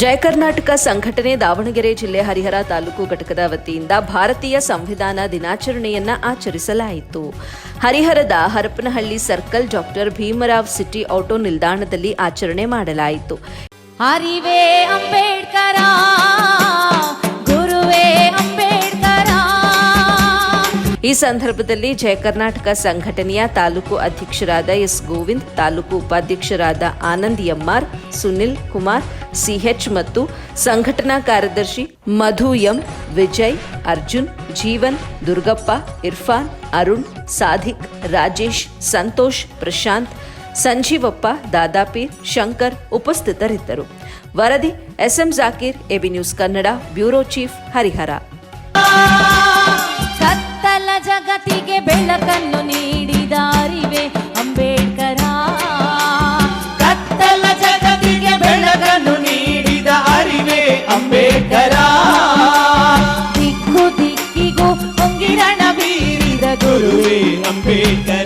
ಜಯ ಕರ್ನಾಟಕ ಸಂಘಟನೆ ದಾವಣಗೆರೆ ಜಿಲ್ಲೆ ಹರಿಹರ ತಾಲೂಕು ಘಟಕದ ವತಿಯಿಂದ ಭಾರತೀಯ ಸಂವಿಧಾನ ದಿನಾಚರಣೆಯನ್ನ ಆಚರಿಸಲಾಯಿತು. ಹರಿಹರದ Harapanahalli circle doctor Bhimrao city auto ನಿಲ್ದಾಣದಲ್ಲಿ ಆಚರಣೆ ಮಾಡಲಾಯಿತು. ಅಂಬೇಡ್ಕರ ಈ ಸಂದರ್ಭದಲ್ಲಿ ಜಯ ಕರ್ನಾಟಕ ಸಂಘಟನೆಯ ತಾಲೂಕು ಅಧ್ಯಕ್ಷರಾದ ಎಸ್ ಗೋವಿಂದ್, ತಾಲೂಕು ಉಪಾಧ್ಯಕ್ಷರಾದ Anand M R Sunil Kumar, C H ಮತ್ತು ಸಂಘಟನಾ ಕಾರ್ಯದರ್ಶಿ ಮಧು ಎಂ, ವಿಜಯ್, ಅರ್ಜುನ್, ಜೀವನ್, ದುರ್ಗಪ್ಪ, ಇರ್ಫಾನ್, ಅರುಣ್, ಸಾಧಿಕ್, ರಾಜೇಶ್, ಸಂತೋಷ್, ಪ್ರಶಾಂತ್, ಸಂಜೀವಪ್ಪ, ದಾದಾಪೀರ್, ಶಂಕರ್ ಉಪಸ್ಥಿತರಿದ್ದರು. ವರದಿ S M Zakir, A B news Kannada, bureau chief Harihar. ಬೆಳಕನ್ನು ನೀಡಿದಾರಿವೆ ಅಂಬೇಡ್ಕರ. ಕತ್ತಲ ಜಗತ್ತಿಗೆ ಬೆಳಕನ್ನು ನೀಡಿದ ಅರಿವೇ ಅಂಬೇಡ್ಕರ. ದಿಕ್ಕು ದಿಕ್ಕಿಗೂ ಹೊಂಗಿರಣ ಬೀರಿದ ಗುರು ಗುರುವೇ ಅಂಬೇಡ್ಕರ.